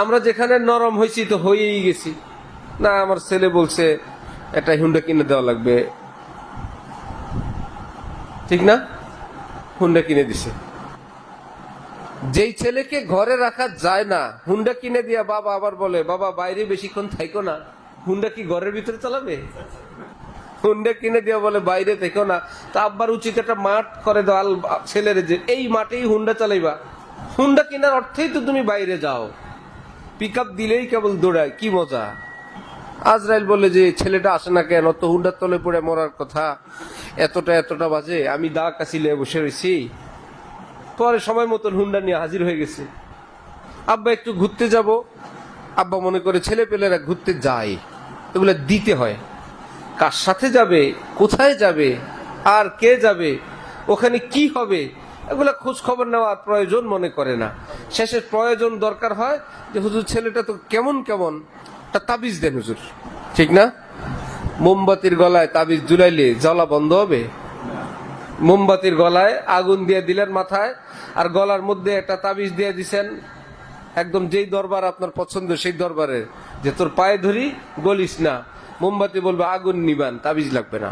আমরা যেখানে নরম হয়েছি তো হয়েই গেছি। না, আমার ছেলে বলছে, একটা হুন্ডা কিনে দেওয়া লাগবে। ঠিক না? হুন্ডা কিনে দিছে। যেই ছেলেকে ঘরে রাখা যায় না, হুন্ডা কিনে দিয়া বাবা আবার বলে, বাবা, বাইরে বেশিক্ষণ থাইকো না। হুন্ডা কি ঘরের ভিতরে চালাবে? হুন্ডা কিনে দিয়া বলে, বাইরে থেকো না। তা আব্বার উচিত একটা মাঠ করে দাও ছেলের যে, এই মাঠেই হুন্ডা চালাইবা। হুন্ডা কেনার অর্থেই তো তুমি বাইরে যাও। পিক দিলেই কেবল দৌড়ায়, কি মজা? আজরাইল বলে যে, ছেলেটা আসে না কেন? তো হুন্ডার তলে পড়ে মরার কথা। এতটা এতটা বাজে। আমি দা কাছিলে বসে রয়েছি পরে সময় মতন হুন্ডা নিয়ে হাজির হয়ে গেছে। আব্বা, একটু ঘুরতে যাব। আব্বা মনে করে, ছেলে পেলেরা ঘুরতে যায়। এগুলো দিতে হয়। কার সাথে যাবে? কোথায় যাবে? আর কে যাবে? ওখানে কি হবে? এগুলা খোঁজ খবর নেওয়ার প্রয়োজন মনে করে না। শেষের প্রয়োজন দরকার হয় যে হুজুর ছেলেটা তো কেমন কেমন তা তাবিজ দেন হুজুর। ঠিক না? মোমবাতির গলায় তাবিজ জুলাইলে জ্বলা বন্ধ হবে। মোমবাতির গলায় আগুন দিয়ে দিলেন মাথায়, আর গলার মধ্যে একটা তাবিজ দিয়ে দিছেন। একদম যেই দরবার আপনার পছন্দ, সেই দরবারে যে তোর পায়ে ধরি, গলিস না। মোমবাতি বলবে, আগুন নিবান, তাবিজ লাগবে না।